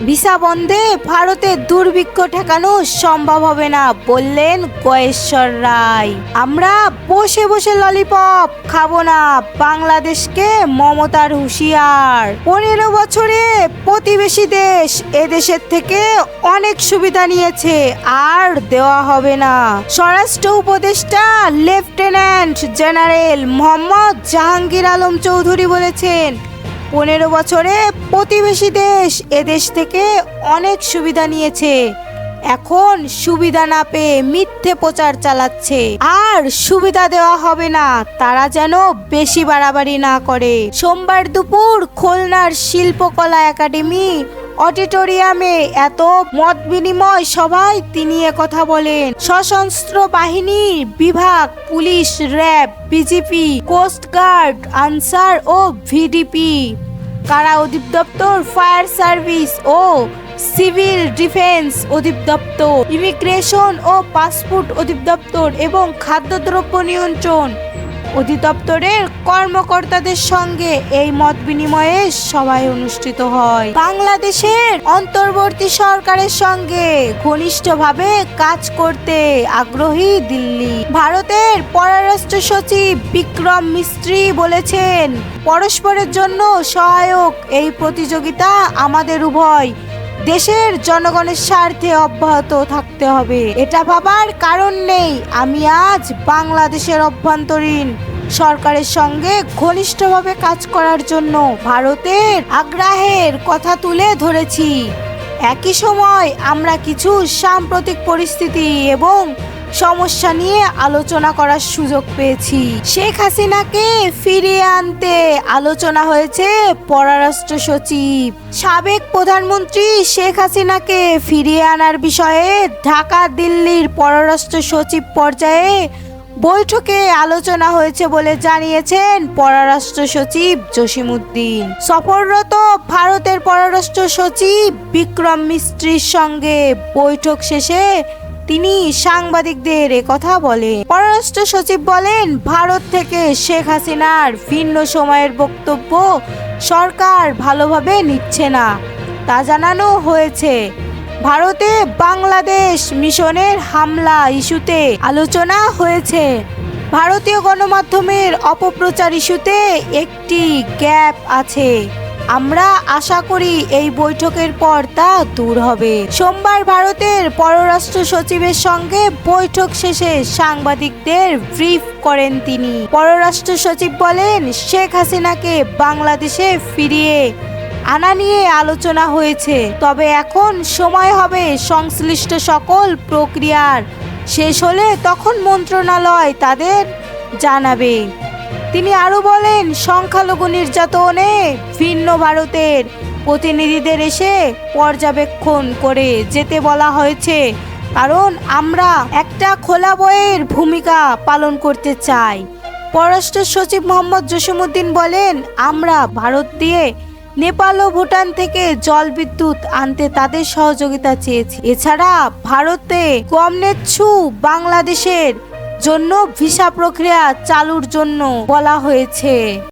Visa বন্ধে ভারতে দুর্ভিক্ষ ঠেকানো সম্ভব হবে না বললেন গয়েশ্বর রায়। আমরা বসে বসে ললিপপ খাব না, বাংলাদেশকে মমতার হুঁশিয়ার। পনেরো বছরে প্রতিবেশী দেশ এদেশের থেকে অনেক সুবিধা নিয়েছে, আর দেওয়া হবে না। স্বরাষ্ট্র উপদেষ্টা লেফটেন্যান্ট জেনারেল মোহাম্মদ জাহাঙ্গীর আলম চৌধুরী বলেছেন পনেরো বছরে প্রতিবেশী দেশ এদেশ থেকে অনেক সুবিধা নিয়েছে। এখন সুবিধা না পেয়ে মিথ্যে প্রচার চালাচ্ছে। আর সুবিধা দেওয়া হবে না, তারা যেন বেশি বাড়াবাড়ি না করে। সোমবার দুপুর খুলনার শিল্পকলা একাডেমি অডিটোরিয়ামে এত মত বিনিময় সভায় তিনি কথা বলেন। সশস্ত্র বাহিনীর বিভাগ, police, RAB, BGP coast guard Ansar ও ভিডিপি। কারা অধিদপ্তর, ফায়ার সার্ভিস ও সিভিল ডিফেন্স অধিদপ্তর, ইমিগ্রেশন ও পাসপোর্ট অধিদপ্তর এবং খাদ্যদ্রব্য নিয়ন্ত্রণ অধিদপ্তরের কর্মকর্তাদের সঙ্গে এই মত বিনিময়ে সভায় অনুষ্ঠিত হয়। বাংলাদেশের অন্তর্বর্তী সরকারের সঙ্গে ঘনিষ্ঠভাবে কাজ করতে আগ্রহী দিল্লি। ভারতের পররাষ্ট্র সচিব বিক্রম মিস্ত্রি বলেছেন, পরস্পরের জন্য সহায়ক এই প্রতিযোগিতা আমাদের উভয় দেশের জনগণের স্বার্থে অব্যাহত থাকতে হবে। এটা ভাবার কারণ নেই। আমি আজ বাংলাদেশের অভ্যন্তরীণ সরকারের সঙ্গে ঘনিষ্ঠভাবে কাজ করার জন্য ভারতের আগ্রাহের কথা তুলে ধরেছি। একই সময় আমরা কিছু সাম্প্রতিক পরিস্থিতি এবং সমস্যা নিয়ে আলোচনা করার সুযোগ পেয়েছি। শেখ হাসিনাকে ফিরিয়ে আনতে আলোচনা হয়েছে পররাষ্ট্র সচিব। সাবেক প্রধানমন্ত্রী শেখ হাসিনাকে ফিরিয়ে আনার বিষয়ে ঢাকা দিল্লির পররাষ্ট্র সচিব পর্যায়ে বৈঠকে আলোচনা হয়েছে বলে জানিয়েছেন পররাষ্ট্র সচিব জসিমউদ্দিন। সফররত ভারতের পররাষ্ট্র সচিব বিক্রম মিস্ত্রির সঙ্গে বৈঠক শেষে তিনি সাংবাদিকদের কথা বলেন। পররাষ্ট্র সচিব বলেন, ভারত থেকে শেখ হাসিনার ভিন্ন সময়ের বক্তব্য সরকার ভালোভাবে নিচ্ছে না। তা জানানো হয়েছে। ভারতে বাংলাদেশ মিশনের হামলা ইস্যুতে আলোচনা হয়েছে। ভারতীয় গণমাধ্যমের অপপ্রচার ইস্যুতে একটি গ্যাপ আছে। আমরা আশা করি এই বৈঠকের পর তা দূর হবে। সোমবার ভারতের পররাষ্ট্র সচিবের সঙ্গে বৈঠক শেষে সাংবাদিকদের ব্রিফ করেন তিনি। পররাষ্ট্র সচিব বলেন, শেখ হাসিনাকে বাংলাদেশে ফিরিয়ে আনা নিয়ে আলোচনা হয়েছে। তবে এখন সময় হবে সংশ্লিষ্ট সকল প্রক্রিয়ার। শেষ হলে তখন মন্ত্রণালয় তাদের জানাবে। তিনি আরও বলেন, সংখ্যালঘু নির্যাতনে ভিন্ন ভারতের প্রতিনিধিদের এসে পর্যবেক্ষণ করে যেতে বলা হয়েছে। কারণ আমরা একটা খোলা বইয়ের ভূমিকা পালন করতে চাই। পররাষ্ট্র সচিব মোহাম্মদ জসিমুদ্দিন বলেন, আমরা ভারত দিয়ে নেপাল ও ভুটান থেকে জল বিদ্যুৎ আনতে তাদের সহযোগিতা চেয়েছি। এছাড়া ভারতে কমনেচ্ছু বাংলাদেশের জন্য ভিসা প্রক্রিয়া চালুর জন্য বলা হয়েছে।